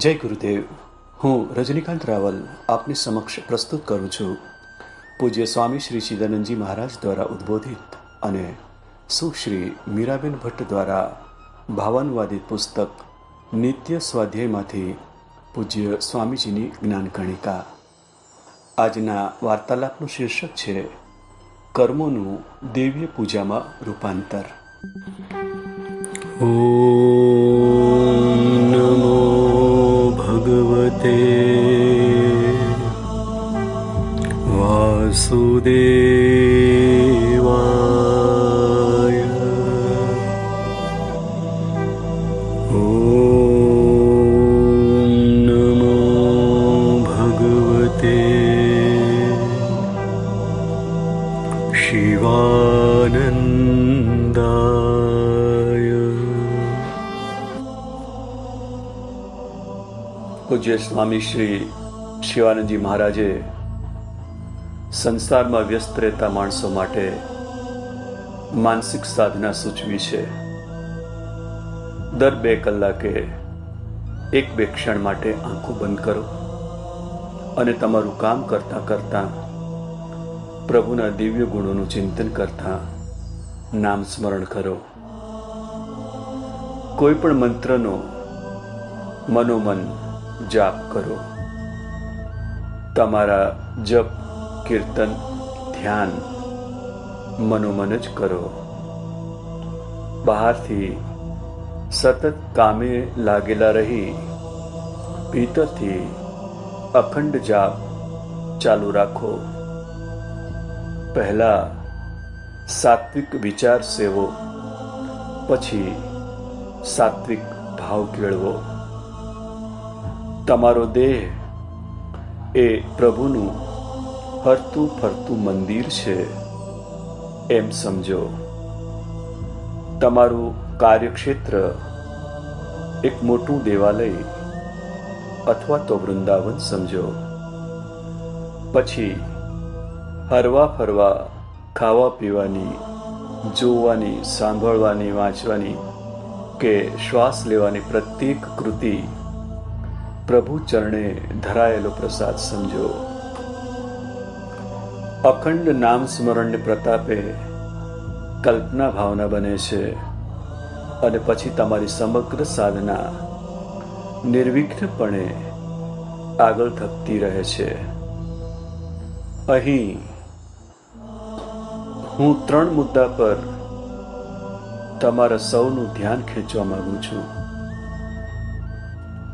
જય ગુરુદેવ. હું રજનીકાંત રાવલ આપની સમક્ષ પ્રસ્તુત કરું છું. પૂજ્ય સ્વામી શ્રી ચિદાનંદજી મહારાજ દ્વારા ઉદ્બોધિત અને સુશ્રી મીરાબેન ભટ્ટ દ્વારા ભાવાનુવાદિત પુસ્તક નિત્ય સ્વાધ્યાયમાંથી પૂજ્ય સ્વામીજીની જ્ઞાનકણિકા આજના વાર્તાલાપનું શીર્ષક છે, કર્મોનું દેવીય પૂજામાં રૂપાંતર. નમો ते वासुदे પૂજ્ય સ્વામી શ્રી શિવાનંદજી મહારાજે સંસારમાં વ્યસ્ત રહેતા માણસો માટે માનસિક સાધના સૂચવી છે. દર બે કલાકે એક બે ક્ષણ માટે આંખો બંધ કરો અને તમારું કામ કરતાં કરતાં પ્રભુના દિવ્ય ગુણોનું ચિંતન કરતાં નામ સ્મરણ કરો. કોઈ પણ મંત્રનો મનોમન જાપ કરો તમારા જપ કીર્તન ધ્યાન મનોમન જ કરો બહારથી સતત કામે લાગેલા રહી ભીતરથી અખંડ જાપ ચાલુ રાખો પહેલા સાત્વિક વિચાર સેવો પછી સાત્વિક ભાવ કેળવો તમારો દેહ એ પ્રભુનું હરતું ફરતું મંદિર છે એમ સમજો. તમારું કાર્યક્ષેત્ર એક મોટું દેવાલય અથવા તો વૃંદાવન સમજો. પછી હરવા ફરવા ખાવા પીવાની, જોવાની, સાંભળવાની, વાંચવાની કે શ્વાસ લેવાની પ્રત્યેક કૃતિ પ્રભુ ચરણે ધરાયેલો પ્રસાદ સમજો. અખંડ નામ સ્મરણને પ્રતાપે કલ્પના ભાવના બને છે અને પછી તમારી સમગ્ર સાધના નિર્વિઘ્નપણે આગળ ધપતી રહે છે. અહીં હું ત્રણ મુદ્દા પર તમારા સૌનું ધ્યાન ખેંચવા માંગુ છું.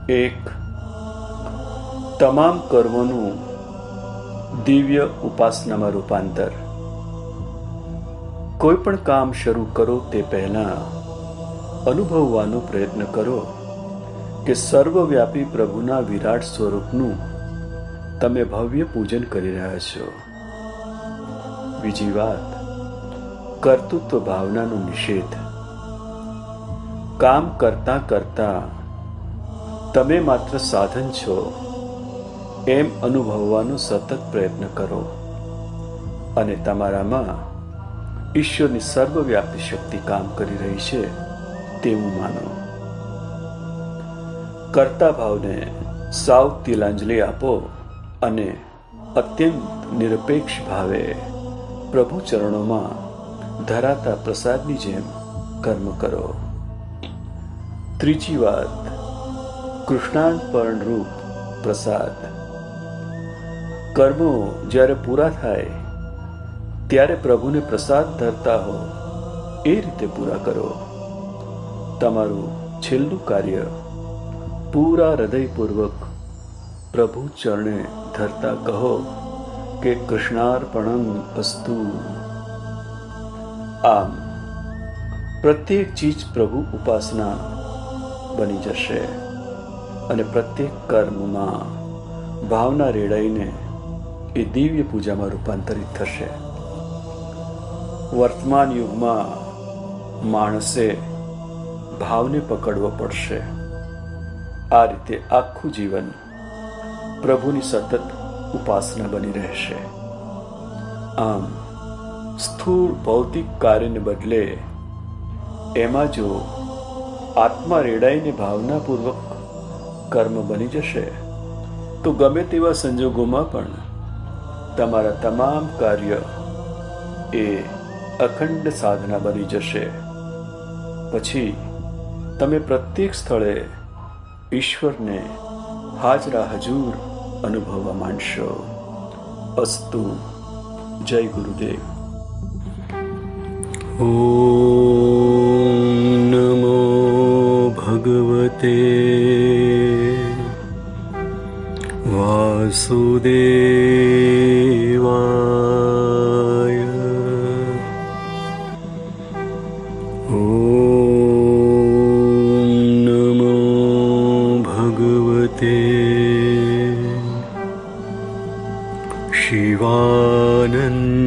એક તમામ કર્મોનું દિવ્ય ઉપાસનામાં રૂપાંતર. કોઈ પણ કામ શરૂ કરો તે પહેલા અનુભવવાનો પ્રયત્ન કરો કે સર્વવ્યાપી પ્રભુના વિરાટ સ્વરૂપનું તમે ભવ્ય પૂજન કરી રહ્યા છો. બીજી વાત, કર્તૃત્વ ભાવનાનો નિષેધ. કામ કરતા કરતા તમે માત્ર સાધન છો. એમ અનુભવવાનો સતત પ્રયત્ન કરો અને તમારામાં ઈશ્વરની સર્વવ્યાપી શક્તિ કામ કરી રહી છે તેવું માનો. કરતા ભાવને સાવ તિલાંજલિ આપો અને અત્યંત નિરપેક્ષ ભાવે પ્રભુ ચરણોમાં ધરાતા પ્રસાદની જેમ કર્મ કરો. ત્રીજી વાત કૃષ્ણાર્પણ રૂપ પ્રસાદ. કર્મો જ્યારે પૂરા થાય, ત્યારે પ્રભુને પ્રસાદ ધરતા હો, એ રીતે પૂરા કરો. તમારું છેલ્લું કાર્ય પૂરા હૃદયપૂર્વક પ્રભુ ચરણે ધરતા કહો કે કૃષ્ણાર્પણમ અસ્તુ. આમ, પ્રત્યેક ચીજ પ્રભુ ઉપાસના બની જશે અને પ્રત્યેક કર્મમાં ભાવના રેડાઈને એ દિવ્ય પૂજામાં રૂપાંતરિત થશે. વર્તમાન યુગમાં માણસે ભાવને પકડવો પડશે. આ રીતે આખું જીવન પ્રભુની સતત ઉપાસના બની રહેશે. આમ, સ્થૂળ ભૌતિક કાર્યને બદલે એમાં જો આત્મા રેડાઈને ભાવનાપૂર્વક કર્મ બની જશે, તો ગમે તેવા સંજોગોમાં પણ તમારા તમામ કાર્ય એ અખંડ સાધના બની જશે. પછી તમે પ્રત્યેક સ્થળે ઈશ્વરને હાજરા હજૂર અનુભવવા માંડશો. અસ્તુ. જય ગુરુદેવ. ઓ નમો ભગવતે વાસુદેવ. य ॐ नमो भगवते शिवानन्द